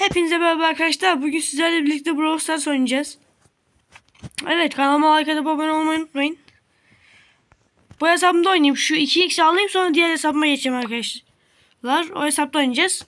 Hepinize merhaba arkadaşlar. Bugün sizlerle birlikte Brawl Stars oynayacağız. Evet kanalıma like atıp abone olmayı unutmayın. Bu hesabımda oynayayım. Şu 2x alayım sonra diğer hesabıma geçeceğim arkadaşlar. O hesapta oynayacağız.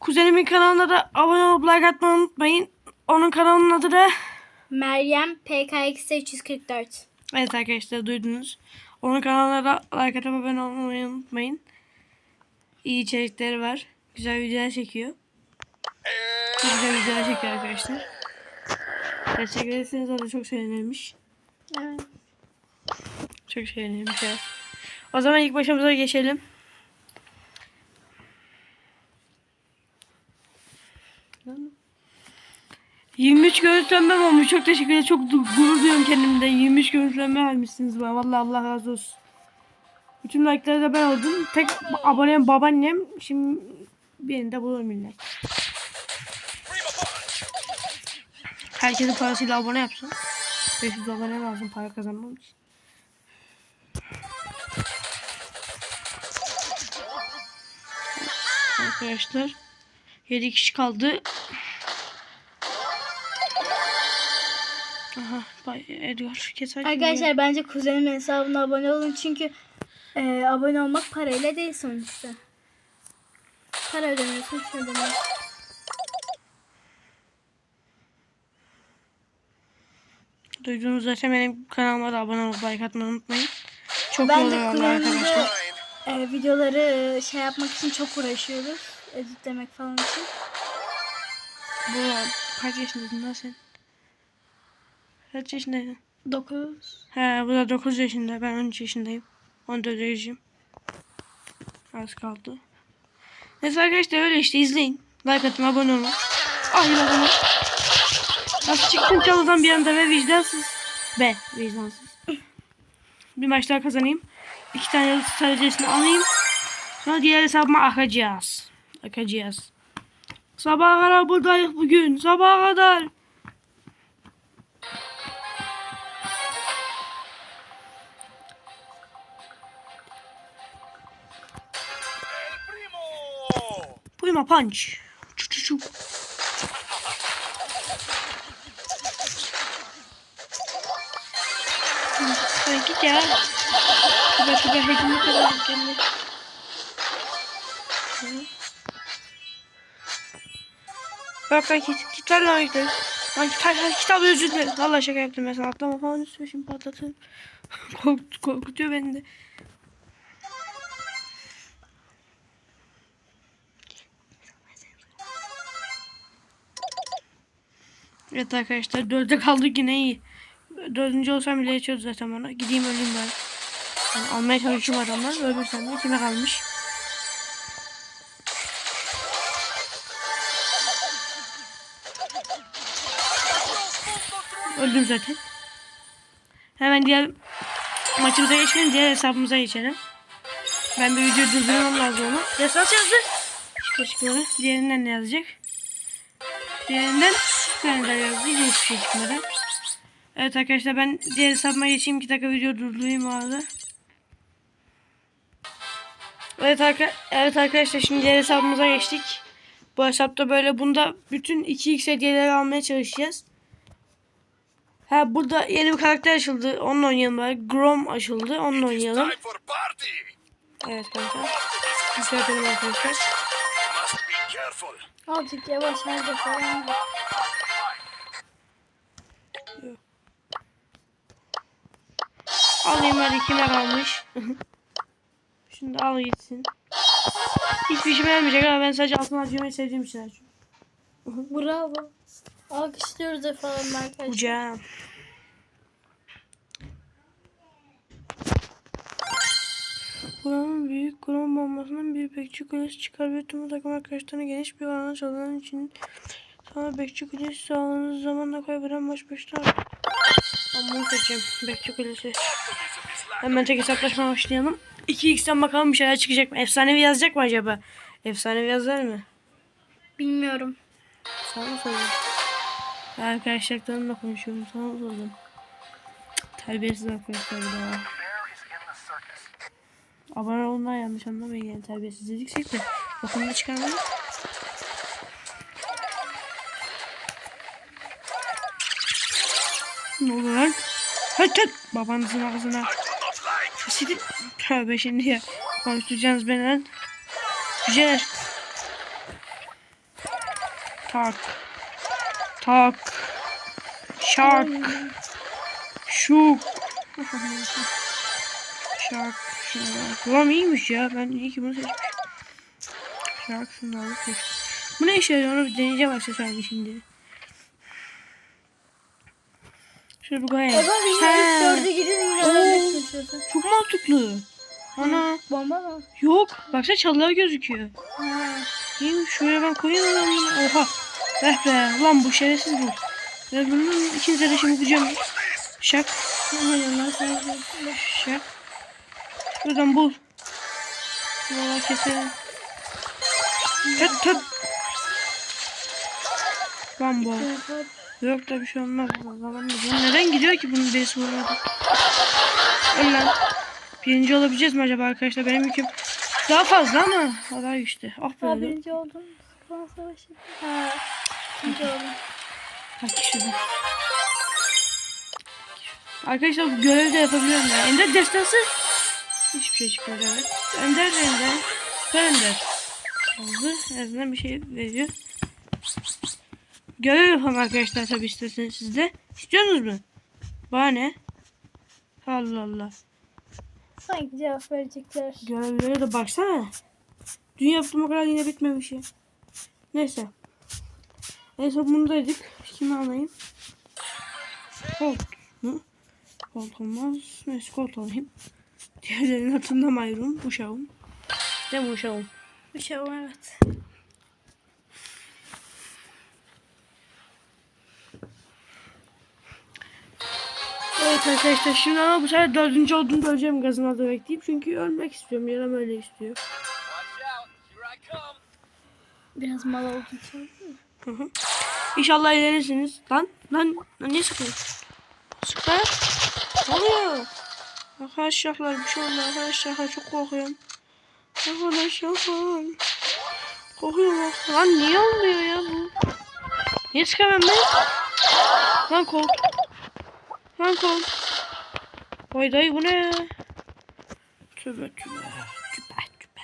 Kuzenimin kanalına da abone olup like atmayı unutmayın. Onun kanalının adı da Meryem PKX 344. Evet arkadaşlar duydunuz. Onun kanalına da like atıp abone olmayı unutmayın. İyi içerikleri var. Güzel videolar çekiyor. Çok güzel videolar çekiyor arkadaşlar. Destek verirseniz o da çok sevinirmiş. Evet. Çok sevinirmiş evet. O zaman ilk başımıza geçelim. ...23 görüntülenmem olmuş. Çok teşekkür ederim. Çok gurur duyuyorum kendimden. 23 görüntülenme vermişsiniz bana. Vallahi Allah razı olsun. Bütün like'ları da ben aldım. Tek abonem babaannem. Şimdi birini de bulurum illa. Herkesin parasıyla abone yapsın. 500 abone lazım para kazanmam için. Arkadaşlar 7 kişi kaldı. Aha, Bay Edgar keser. Arkadaşlar bence kuzenimin hesabına abone olun çünkü e, abone olmak parayla değil sonuçta. Para ödemiyorsun, hiç ödemiyorsun. Duyduğunuz zaten benim kanalıma da abone olup like atmayı unutmayın. Çok Ben de arkadaşlar. e, videoları e, şey yapmak için çok uğraşıyoruz. Editlemek falan için. Bu kaç yaşındasın lan sen? Kaç yaşındaydın? 9. He bu da 9 yaşında. Ben 13 yaşındayım. 14 yaşındayım. Az kaldı. Neyse arkadaşlar öyle işte izleyin. Like atın abone olun. Ay abone. Nasıl çıktım çalıdan bir anda ve vicdansız. Be vicdansız. bir maç daha kazanayım. İki tane derecesini alayım. Sonra diğer hesabıma akacağız. Akacağız. Sabaha kadar buradayız bugün. Sabaha kadar. Puyma punch. Çu çu çu. Git ya. Şurada şurada hecimli kadar kendine. Bak bak git git ver lan. Lan kitap özür dilerim. Valla şaka yaptım mesela atlama falan üstüme şimdi patlatırım. Kork, korkutuyor beni de. Evet arkadaşlar dörde kaldık yine iyi. Dördüncü olsam bile geçiyoruz zaten bana. Gideyim öleyim ben. Yani almaya çalışayım adamlar. Ölürsem de kime kalmış? Öldüm zaten. Hemen diğer maçımıza geçelim. Diğer hesabımıza geçelim. Ben bir video durdurmam lazım onu. Desans yazdı. Çıkma çıkmadı. Diğerinden ne yazacak? Diğerinden Süper'den yazdı. Hiçbir şey çıkmadı. Evet arkadaşlar ben diğer hesabıma geçeyim. 2 dakika video durdurayım arada. Evet, arka evet arkadaşlar şimdi diğer hesabımıza geçtik. Bu hesapta böyle bunda bütün 2x hediyeleri almaya çalışacağız. Ha burada yeni bir karakter açıldı. Onunla oynayalım bari. Grom açıldı. Onunla oynayalım. Evet kanka. Yükseltelim arkadaşlar. Azıcık yavaş nerede falan. Alayım hadi kime kalmış. Şunu da al gitsin. Hiçbir işime yaramayacak ama ben sadece altın harcamayı sevdiğim için harcıyorum. Bravo. Alkışlıyoruz efendim arkadaşlar. Hocam. Buranın büyük krom bombasının bir bekçi kulesi çıkar ve tüm takım arkadaşlarına geniş bir alana çalınan için sana bekçi kulesi sağladığınız zamanla kaybeden baş başlar. Bunu seçeceğim. Bekçi kulesi. Hemen tek hesaplaşma başlayalım. 2x'ten bakalım bir şeyler çıkacak mı? Efsanevi yazacak mı acaba? Efsanevi yazar mı? Bilmiyorum. Sana mı sordum? Arkadaşlarımla konuşuyorum. Sana mı sordum? Terbiyesiz arkadaşlar daha. Abone olundan yanlış anlamayın yani terbiyesiz dediksek de bakımda çıkarmayın. Hadi hadi. Babanızın ağzına. Sidi. Tövbe şimdi ya. Konuşturacaksınız beni lan. Güzel. Tak. Tak. Şak. Şuk. Şak. Şak. Ulan iyiymiş ya. Ben iyi ki bunu seçmişim. Şak şunu alıp seç. Bu ne işe yarıyor onu bir deneyeceğim aksesuarını şimdi. Şöyle bir koyayım. Baba yere dörde gidin yine öğrenmek çalışıyorsun. Çok mantıklı. Ana. Bomba mı? Yok. Baksana çalılar gözüküyor. Ha. İyiymiş. Şuraya ben koyayım lan bunu. Oha. Eh be. Lan bu şerefsiz bu. Ben bunun ikinize de şimdi this? Şak. Şak. Şuradan bul. Valla keselim. Tut tut. Lan bu. Yok da bir şey olmaz. Bu neden gidiyor ki bunun birisi vurmadı? Lan. Birinci olabileceğiz mi acaba arkadaşlar? Benim yüküm daha fazla ama daha güçlü. Ah be. birinci oldum. Sonra savaşı. Ha. İkinci oldum. Bak şurada. Arkadaşlar bu görevi de yapabiliyorum ya. Ender destansı hiçbir şey çıkmadı evet. Ender Ender. Süper Ender. Oldu. En azından bir şey veriyor. Görev yapalım arkadaşlar tabi isterseniz siz de. İstiyorsunuz mu? Bana ne? Allah Allah. Sanki cevap verecekler. Görevlere de baksana. Dün yaptığım o kadar yine bitmemiş ya. Neyse. En son bundaydık. Kimi alayım? Colt mu? Colt olmaz. Neyse Colt alayım. Diğerlerinin hatırlamayırım. Uşağım. Değil mi uşağım? Var evet. Evet arkadaşlar şimdi ama bu sefer dördüncü olduğunu da öleceğim gazın adı bekleyip. Çünkü ölmek istiyorum. Yaram öyle istiyor. Biraz mal olduğu için. İnşallah ilerirsiniz. Lan lan lan niye sıkıyorsun? Sıkma. Ne oluyor? Arkadaşlar bir şey oldu arkadaşlar çok korkuyorum. Arkadaşlar korkuyorum. Lan niye olmuyor ya bu? Niye çıkamam ben? Lan kol. Lan kol. Vay dayı bu ne? Tübe tübe. Tübe tübe.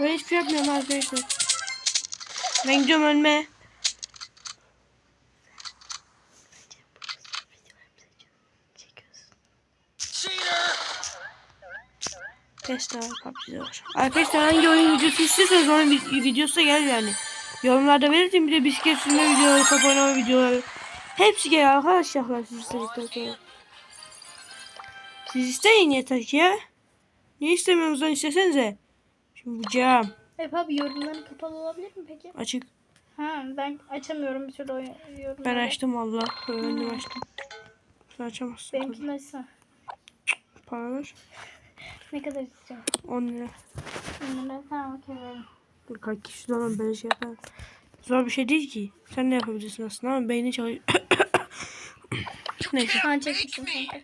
Ben hiçbir şey yapmıyorum arkadaşlar. Ben gidiyorum ölmeye. Var PUBG'de var. Arkadaşlar hangi oyun videosu istiyorsanız onun vi- videosu gel yani. Yorumlarda belirtin bir de bisiklet sürme videoları, top oynama videoları. Hepsi gel arkadaşlar siz istedikten sonra. Siz isteyin yeter ki ya. Niye istemiyorsunuz istesenize. Şimdi bu cam Hep abi yorumların kapalı olabilir mi peki? açık. Ha ben açamıyorum bir türlü yorumları. Ben açtım valla. Öğrendim açtım. Sen açamazsın. Benimkini açsana. Para ver. Ne kadar isteyeceğim? 10 lira. Onlara tamam okey verin. Kaç kişi zaman böyle şey yapar. Zor bir şey değil ki. Sen de yapabilirsin aslında ama beyni çalışıyor. Neyse. Çekmişim kanka.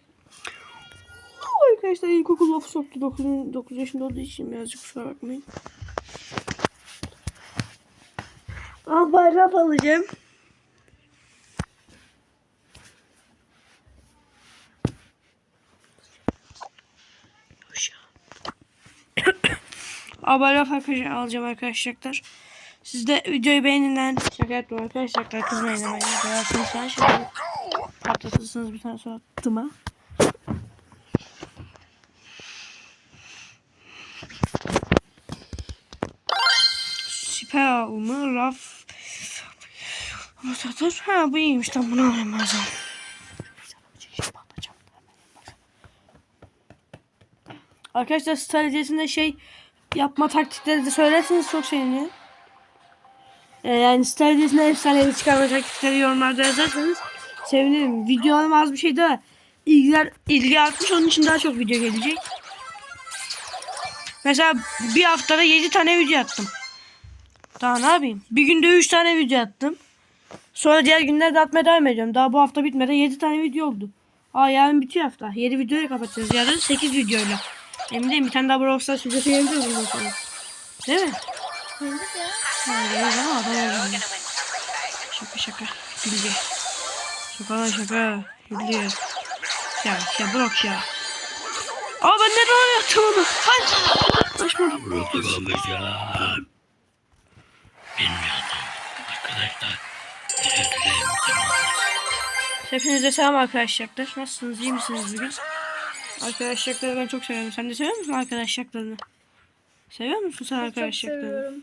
Arkadaşlar ilkokul lafı soktu. 9, 9 yaşında olduğu için birazcık kusura bakmayın. Al bayrak alacağım. Abone arkadaşlar alacağım arkadaşlar. Siz de videoyu beğenin lan. Şaka yaptım arkadaşlar. Kızmayın hemen. Yaparsınız sen şimdi. Patlatırsınız bir tane sonra attıma. Süper mı? Raf. Rotatör. Ha bu iyiymiş. Tam bunu alayım zaman. Arkadaşlar stratejisinde şey yapma taktikleri de söylerseniz çok sevinirim. Ee, yani stratejisinde efsanevi çıkarma taktikleri yorumlarda yazarsanız sevinirim. Videolarım az bir şey daha. İlgiler, ilgi artmış onun için daha çok video gelecek. Mesela bir haftada 7 tane video attım. Daha ne yapayım? Bir günde 3 tane video attım. Sonra diğer günlerde atmaya devam ediyorum. Daha bu hafta bitmeden 7 tane video oldu. Aa yarın bitiyor hafta. 7 videoyu kapatacağız. Yarın 8 videoyla. Değilim bir tane daha Brawl Stars videosu gelebilir bundan sonra. Değil mi? Yendik ya. Hayır ama abone olacağım. Şaka şaka. Bilgi. Şaka lan şaka. Bilgi. Ya ya bırak ya. Aa ben neden oraya attım onu? Başmadım. Alacağım. Bilmiyordum. Arkadaşlar. Hepinize selam arkadaşlar. Nasılsınız? İyi misiniz bugün? Arkadaşlarları ben çok seviyorum. Sen de seviyor musun arkadaşlarını? Seviyor musun sen Çok arkadaşlarını? seviyorum.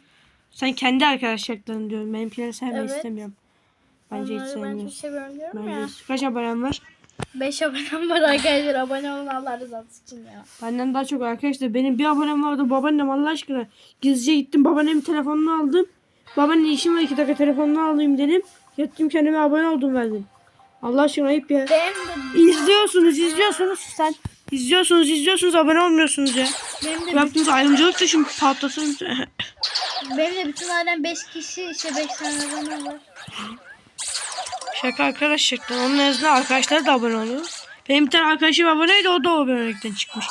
Sen kendi arkadaşlarını diyorum. Benimkileri sevmeyi Evet. istemiyorum. Bence hiç Onları ben çok seviyorum diyorum Bence ya. hiç. Kaç abonem var? 5 abonem var arkadaşlar. Abone olun Allah rızası için ya. Benden daha çok arkadaşlar. Benim bir abonem vardı. Babaannem Allah aşkına. Gizlice gittim. Babaannemin telefonunu aldım. Babaanne işim var iki dakika telefonunu alayım dedim. Yattım kendime abone oldum verdim. Allah aşkına ayıp ya. Benim de, İzliyorsunuz, izliyorsunuz sen. İzliyorsunuz, izliyorsunuz, abone olmuyorsunuz ya. benim de, Yaptığınız ayrımcılık da şimdi patlatın. benim de bütün ailem 5 kişi işte 5 tane abone var. Şaka arkadaşlar. Onun nezdinde arkadaşlar da abone oluyor. Benim bir tane arkadaşım aboneydi o da o abonelikten çıkmış.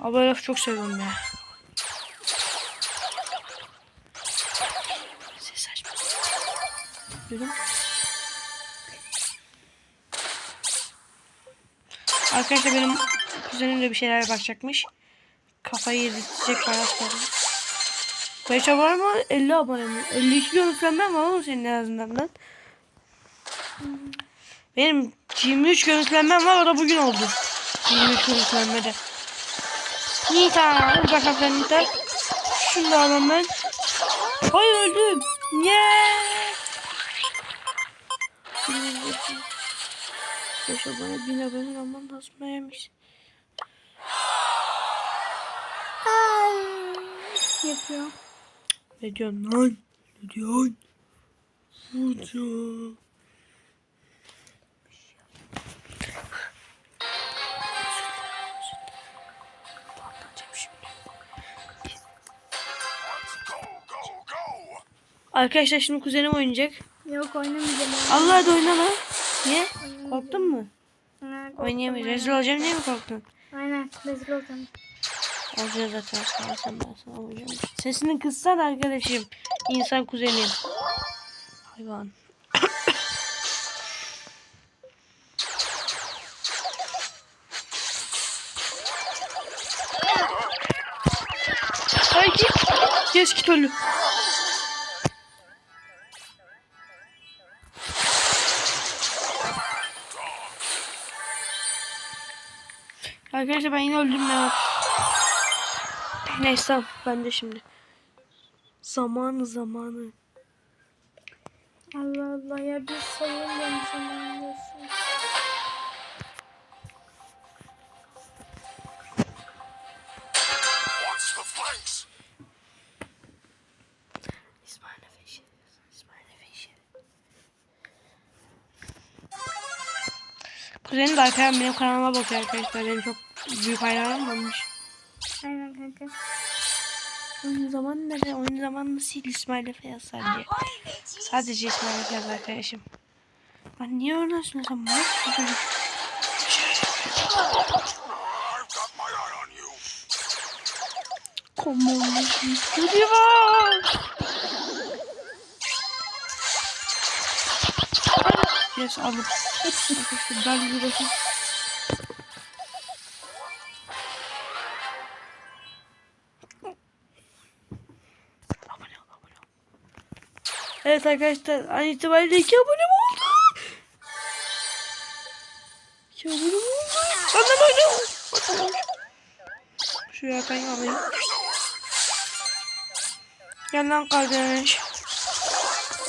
Abone lafı çok seviyorum ya. Ses açma. Duydun mu? Arkadaşlar benim kuzenim de bir şeyler bakacakmış. Kafayı yedirtecek bana sonra. 5 abone mi? 50 abone mi? 52 görüntülenmem var oğlum senin en azından lan. Benim 23 görüntülenmem var o da bugün oldu. 23 görüntülenmede. Nita. Sen Nita. Şunu da alalım ben. Ay öldüm. Yeah. Beş abone, bin abone olman lazım. Beğenmiş. Yapıyor. Ne diyorsun lan? Ne diyorsun? Go! Arkadaşlar şimdi kuzenim oynayacak. Yok oynamayacağım. Allah da oyna lan. Niye? Korktun mu? Ha, Oynayamayız. ya. Rezil olacağım diye mi korktun? Aynen. Rezil olacağım. Olacağız zaten. Sen ben sana oynayacağım. Sesini kıssan arkadaşım. İnsan kuzenim. Hayvan. Ay git. Yes git. Arkadaşlar ben yine öldüm ya. Neyse tamam ben de şimdi. Zamanı zamanı. Allah Allah ya bir sayın benim zaman diyorsun. Watch the flanks! İsmail Efe işi. İsmail Efe işi. Kuzenim de arkadan benim kanalıma bakıyor arkadaşlar. Benim çok büyük hayranım olmuş. Aynen kanka. Oyun zaman nerede? Oyun zamanını sil İsmail Efe yaz sadece. Sadece İsmail Efe yaz arkadaşım. Lan niye oynasın sen? Manyak mısın çocuk? Come on. Var. Yes aldım. Arkadaşlar ben bir bakayım. Evet arkadaşlar an itibariyle iki abonem oldu. İki abonem oldu. Annem öyle. Şuraya atayım alayım. Gel lan kardeş.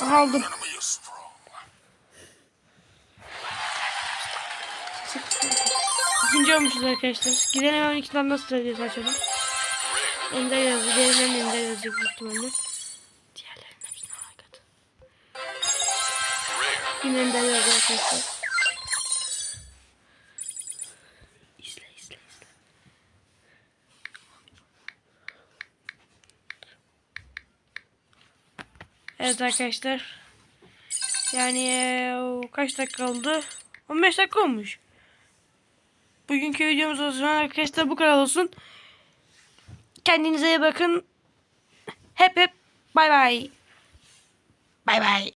Aldım. İkinci olmuşuz arkadaşlar. Gidelim hemen iki tane nasıl radyosu açalım. Ender yazdı. Diğerlerinin Ender yazıyor büyük Yine Ender yazıyor arkadaşlar. İzle izle izle. Evet arkadaşlar. Yani eee, kaç dakika oldu? 15 dakika olmuş. Bugünkü videomuz o zaman arkadaşlar bu kadar olsun. Kendinize iyi bakın. Hep hep bay bay. Bay bay.